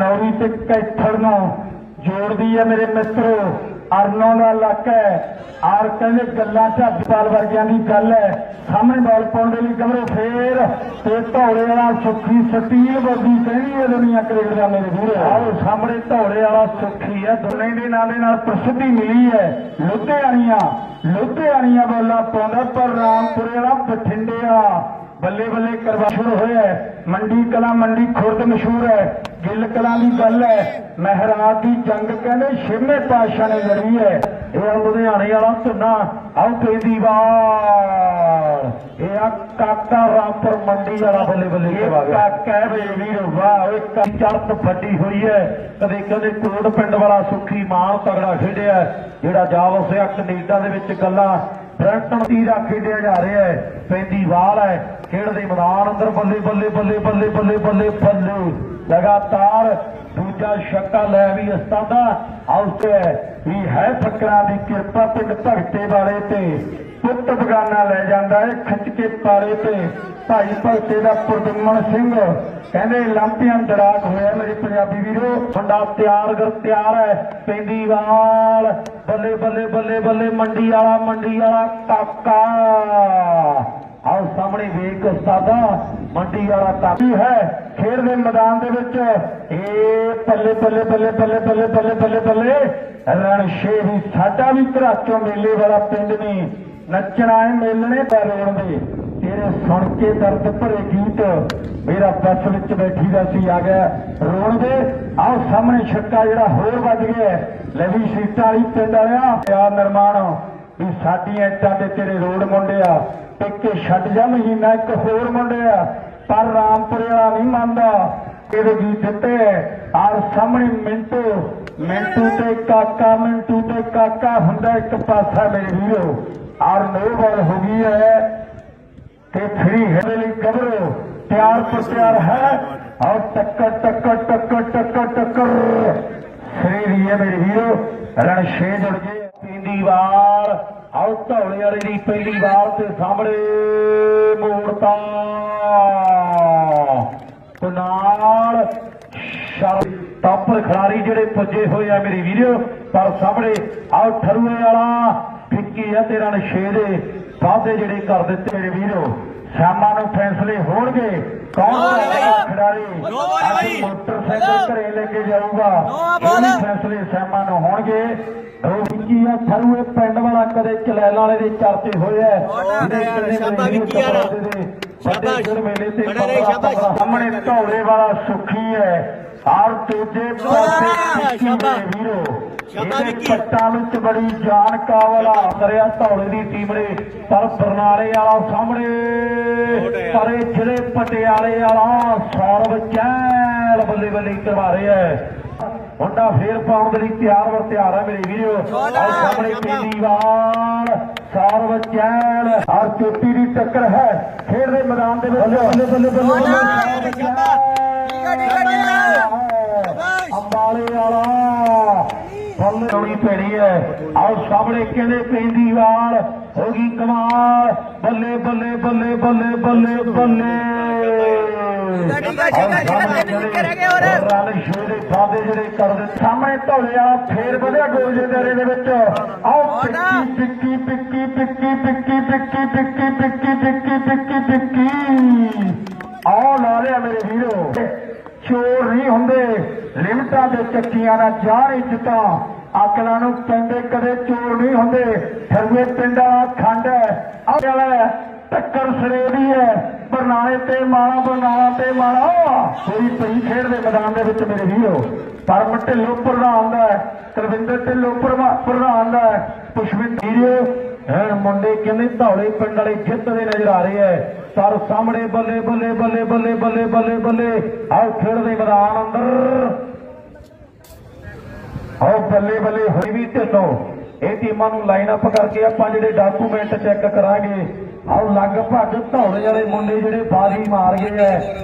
ਖਨੌਰੀ ਤੇ ਕੈਥੜ ਨੂੰ ਜੋੜਦੀ ਹੈ ਮੇਰੇ ਮਿੱਤਰੋ। ਅਰਨੋਂ ਦਾ ਇਲਾਕਾ ਹੈ। ਆਰ ਕਹਿੰਦੇ ਗੱਲਾਂ ਝੱਜਪਾਲ ਵਰਗਿਆਂ ਦੀ ਗੱਲ ਹੈ। ਸਾਹਮਣੇ ਬਾਲ ਪਾਉਣ ਦੇ ਲਈ ਕਮਰੇ ਫੇਰ ਤੇ ਧੌਲੇ ਵਾਲਾ ਸੁੱਖੀ ਸਟੀਲ ਵਰਗੀ ਕਹਿੰਦੀ ਹੈ ਦੁਨੀਆ ਕ੍ਰਿਕਟ ਦਾ ਮੇਰੇ ਵੀਰ। ਆਓ, ਸਾਹਮਣੇ ਧੌਲੇ ਵਾਲਾ ਸੁੱਖੀ ਹੈ। ਦੋਨੇ ਦੇ ਨਾਲ ਦੇ ਨਾਲ ਪ੍ਰਸਿੱਧੀ ਮਿਲੀ ਹੈ। ਲੁਧਿਆਣੀਆਂ ਲੁਧਿਆਣੀਆਂ ਬੋਲਾ ਪਾਉਂਦਾ ਪਰ ਰਾਮਪੁਰੇ ਵਾਲਾ ਬਠਿੰਡੇ ਬਠਿੰਡਿਆ ਬੱਲੇ ਬੱਲੇ ਕਰਵਾ ਸ਼ੁਰੂ ਹੋਇਆ। ਮੰਡੀ ਕਲਾ ਮੰਡੀ ਖੁਰਦ ਮਸ਼ਹੂਰ ਹੈ ਗਿੱਲ ਕਲਾਂ ਦੀ ਗੱਲ ਹੈ। ਮਹਿਰਾਜ ਦੀ ਜੰਗ ਕਹਿੰਦੇ ਛੇਵੇਂ ਪਾਤਸ਼ਾਹ ਨੇ ਲੜੀ ਹੈ। ਇਹ ਲੁਧਿਆਣੇ ਵਾਲਾ ਧੁਨਾ ਆਉ ਪੈਦੀ ਵਾਰ ਇਹ ਆ ਕਾਕਾ ਰਾਮਪੁਰ ਮੰਡੀ ਵਾਲਾ ਬੱਲੇ ਬੱਲੇ ਗਿਆ। ਕਾਕਾ ਮੇਰੇ ਵੀਰ ਵਾਹ ਇਹ ਕਾਕੀ ਚੜਤ ਵੱਡੀ ਹੋਈ ਹੈ। ਕਦੇ ਕਦੇ ਕੋਟ ਪਿੰਡ ਵਾਲਾ ਸੁੱਖੀ ਮਾਨ ਤਗੜਾ ਖੇਡਿਆ। ਜਿਹੜਾ ਜਾ ਵਸਿਆ ਕੈਨੇਡਾ ਦੇ ਵਿੱਚ ਗੱਲਾਂ ਬ੍ਰੈਂਟਨ ਤੀਰਾ ਖੇਡਿਆ ਜਾ ਰਿਹਾ ਹੈ। ਪੈਂਦੀ ਵਾਲ ਹੈ। ਖੇਡ ਦੇ ਮੈਦਾਨ ਅੰਦਰ ਬੱਲੇ ਬੱਲੇ ਬੱਲੇ ਬੱਲੇ ਬੱਲੇ ਬੱਲੇ ਬੱਲੇ। ਲਗਾਤਾਰ ਦੂਜਾ ਛੱਕਾ ਲੈ ਵੀ ਉਸਤਾਦਾ ਆਉਟ ਹੈ। ਵੀ ਹੈ ਫਕਰਾਂ ਦੀ ਕਿਰਪਾ ਪਿੰਡ ਭਗਤੇ ਵਾਲੇ ਤੇ। ਪੁੱਤ ਬਗਾਨਾ ਲੈ ਜਾਂਦਾ ਹੈ ਖਿੱਚ ਕੇ ਪਾਰੇ ਤੇ ਭਾਈ ਭਗਤੇ ਦਾ ਪ੍ਰਦਮਨ ਸਿੰਘ ਕਹਿੰਦੇ ਲਾਂਪੀਆਂ ਦੜਾਕ ਹੋਇਆ ਮੇਰੇ ਪੰਜਾਬੀ ਵੀਰੋ ਮੁੰਡਾ ਤਿਆਰ ਕਰ ਤਿਆਰ ਹੈ ਪੈਂਦੀ ਵਾਲ ਬੱਲੇ ਬੱਲੇ ਬੱਲੇ ਬੱਲੇ ਮੰਡੀ ਵਾਲਾ ਮੰਡੀ ਵਾਲਾ ਕਾਕਾ ਆਓ ਸਾਹਮਣੇ ਵੇਖ ਉਸਤਾਦਾ ਮੰਡੀ ਵਾਲਾ ਕਾਕੀ ਹੈ ਖੇਡ ਦੇ ਮੈਦਾਨ ਦੇ ਵਿੱਚ ਇਹ ਬੱਲੇ ਬੱਲੇ ਪੱਲੇ ਬੱਲੇ ਬੱਲੇ ਬੱਲੇ ਬੱਲੇ ਬੱਲੇ ਰਣ ਸਾਡਾ ਵੀ ਘਰਾਚੋਂ ਮੇਲੇ ਵਾਲਾ ਪਿੰਡ ਨਹੀਂ ਨੱਚਣਾ ਹੈ ਮੇਲਣੇ ਪੈ ਰੋਣ ਦੇ ਤੇਰੇ ਸੁਣ ਕੇ ਦਰਦ ਭਰੇ ਗੀਤ ਮੇਰਾ ਬੱਸ ਵਿੱਚ ਬੈਠੀ ਦਾ ਸੀ, ਆ ਗਿਆ। ਰੋਣ ਦੇ, ਆਓ ਸਾਹਮਣੇ ਛੱਕਾ ਜਿਹੜਾ ਹੋਰ ਵੱਜ ਗਿਆ ਹੈ। ਸੀਟਾਂ ਵਾਲੀ ਪਿੰਡ ਵਾਲਿਆ, ਆ ਨਿਰਮਾਣ, ਵੀ ਸਾਡੀਆਂ ਇੱਟਾਂ ਤੇ ਤੇਰੇ ਰੋਡ ਮੁੰਡਿਆ ਟਿੱਕੇ ਛੱਡ ਜਾ ਮਹੀਨਾ, ਇੱਕ ਹੋਰ ਮੁੰਡਿਆ ਪਰ ਰਾਮਪੁਰੇ ਵਾਲਾ ਨਹੀਂ ਮੰਨਦਾ। ਇਹਦੇ ਗੀਤ ਦਿੱਤੇ ਆਰ ਸਾਹਮਣੇ ਮਿੰਟੂ ਮਿੰਟੂ ਤੇ ਕਾਕਾ, ਮਿੰਟੂ ਤੇ ਕਾਕਾ ਹੁੰਦਾ ਇੱਕ ਪਾਸਾ ਮੇਰੇ ਵੀਰੋ। और मेहरबान हो गई है कि फ्री है मेरी कबरों प्यार तो प्यार है और टक्कर टक्कर टक्कर टक्कर टक्कर फ्री भी है मेरे वीरो रण छे जुड़ गए पीली वार और धौले वाले की पहली वार के सामने मोड़ता ਨਾਲ ਸ਼ਰਮ ਟਾਪਰ ਖਿਡਾਰੀ ਜਿਹੜੇ ਪੁੱਜੇ ਹੋਏ ਆ ਮੇਰੇ ਵੀਰੋ ਪਰ ਸਾਹਮਣੇ ਆਉ ਠਰੂਏ ਵਾਲਾ ਫਿੱਕੀ ਆ ਤੇਰਾ ਨਸ਼ੇ ਦੇ ਵਾਅਦੇ ਜਿਹੜੇ ਕਰ ਦਿੱਤੇ ਮੇਰੇ ਵੀਰੋ। ਸ਼ਾਮਾਂ ਨੂੰ ਫੈਸਲੇ ਹੋਣਗੇ। ਕੌਣ ਖਿਡਾਰੀ? ਮੋਟਰਸਾਈਕਲ ਘਰੇ ਲੈ ਕੇ ਜਾਊਗਾ। ਇਹ ਫੈਸਲੇ ਸ਼ਾਮਾਂ ਨੂੰ ਹੋਣਗੇ। ਰੋਕੀ ਆ ਥਰੂ ਇਹ ਪਿੰਡ ਵਾਲਾ ਕਦੇ ਚਲੈਲ ਵਾਲੇ ਦੇ ਚਰਚੇ ਹੋਏ ਐ ਸ਼ਾਬਾਸ਼ ਵਿੱਕੀ ਯਾਰ ਸ਼ਾਬਾਸ਼। ਬੜਾ ਰੇ ਸ਼ਾਬਾਸ਼। ਸਾਹਮਣੇ ਢੋਲੇ ਵਾਲਾ ਸੁਖੀ ਐ ਔਰ ਤੇਜੇ ਪਾਸੇ ਵੀਰੋ। ਪੱਟਾਂ ਵਿੱਚ ਬੜੀ ਜਾਨ ਕਾਵਲਾ ਕਰਿਆ ਢੌਲੇ ਦੀ ਟੀਮ ਨੇ। ਪਰ ਬਰਨਾਲੇ ਵਾਲਾ ਸਾਹਮਣੇ। ਪਰੇ ਜ਼ਿਲ੍ਹੇ ਪਟਿਆਲੇ ਵਾਲਾ ਸੌਰਵ ਚਹਿਲ ਬੱਲੇ ਬੱਲੇ ਕਰਵਾ ਰਿਹਾ ਹੈ। ਮੁੰਡਾ ਫੇਰ ਪਾਉਣ ਦੇ ਲਈ ਤਿਆਰ ਵਰ ਤਿਆਰ ਹੈ ਮੇਰੇ ਵੀਰੋ। ਆਹ ਸਾਹਮਣੇ ਪੀਲੀਵਾਲ ਸੌਰਵ ਚਹਿਲ। ਔਰ ਚੋਟੀ ਦੀ ਟੱਕਰ ਹੈ। ਖੇਡ ਦੇ ਮੈਦਾਨ ਦੇ ਵਿੱਚ। ਬੱਲੇ ਬੱਲੇ ਬੱਲੇ ਬੱਲੇ ਸੌਰਵ ਚਹਿਲ। ਠੀਕ ਹੈ, ਠੀਕ ਹੈ, ਠੀਕ ਹੈ। ਸ਼ਾਬਾਸ਼। ਅੰਬਾਲੇ ਵਾਲਾ ਬੱਲੇ ਹੋਣੀ ਪੈਣੀ ਹੈ। ਆਓ ਸਾਹਮਣੇ ਕਹਿੰਦੇ ਪੈਂਦੀ ਵਾਲ ਹੋ ਗਈ ਕਮਾਲ। ਬੱਲੇ ਬੱਲੇ ਬੱਲੇ ਬੱਲੇ ਬੱਲੇ ਬੱਲੇ। ਸਾਹਮਣੇ ਵਾਲਾ ਫੇਰ ਵਧਿਆ ਗੋਲ ਦੇ ਦਾਇਰੇ ਦੇ ਵਿੱਚ। ਆਓ ਪਿੱਕੀ ਪਿੱਕੀ ਪਿੱਕੀ ਪਿੱਕੀ ਪਿੱਕੀ ਪਿੱਕੀ ਪਿੱਕੀ ਪਿੱਕੀ ਪਿੱਕੀ ਪਿੱਕੀ। ਚੋਰ ਨਹੀਂ ਹੁੰਦੇ। ਲਿਮਟਾਂ ਦੇ ਚੱਕੀਆਂ ਦਾ ਜਾਣ ਇੱਜ਼ਤਾਂ ਅਕਲਾਂ ਨੂੰ ਪੈਂਦੇ ਕਦੇ ਚੋਰ ਨਹੀਂ ਹੁੰਦੇ। ਸਰਵੇ ਪਿੰਡਾਂ ਖੰਡ ਹੈ। ਆਹ ਟੱਕਰ ਸਰੇ ਦੀ ਹੈ। ਬਰਨਾਲੇ ਤੇ ਮਾਲਾ, ਬਰਨਾਲਾ ਤੇ ਮਾਲਾ। ਕੋਈ ਪਈ ਖੇਡ ਦੇ ਮੈਦਾਨ ਦੇ ਵਿੱਚ ਮੇਰੇ ਵੀਰੋ। ਪਰਮ ਢਿੱਲੋਂ ਪ੍ਰਧਾਨ ਦਾ ਤਰਵਿੰਦਰ ਢਿੱਲੋਂ ਪ੍ਰਧਾਨ ਦਾ ਹੈ। ਪੁਸ਼ਪਿੰਦਰ ਵੀਰੋ ਮੁੰਡੇ ਕਹਿੰਦੇ ਧੌਲੇ ਪਿੰਡ ਵਾਲੇ ਜਿੱਤਦੇ ਨਜ਼ਰ ਆ ਰਹੇ ਐ ਪਰ ਸਾਹਮਣੇ ਬੱਲੇ ਬੱਲੇ ਬੱਲੇ ਬੱਲੇ ਬੱਲੇ ਬੱਲੇ ਬੱਲੇ। ਆਓ ਖੇਡ ਦੇ ਮੈਦਾਨ ਅੰਦਰ। ਆਓ ਬੱਲੇ ਬੱਲੇ, ਹੋਈ ਵੀ ਢਿੱਲੋ। ਇਹ ਟੀਮਾਂ ਨੂੰ ਲਾਈਨ ਅਪ ਕਰਕੇ ਆਪਾਂ ਜਿਹੜੇ ਡਾਕੂਮੈਂਟ ਚੈੱਕ ਕਰਾਂਗੇ। ਆਓ ਲਗਭਗ ਧੌਲੇ ਵਾਲੇ ਮੁੰਡੇ ਜਿਹੜੇ ਬਾਜ਼ੀ ਮਾਰ ਗਏ ਐ।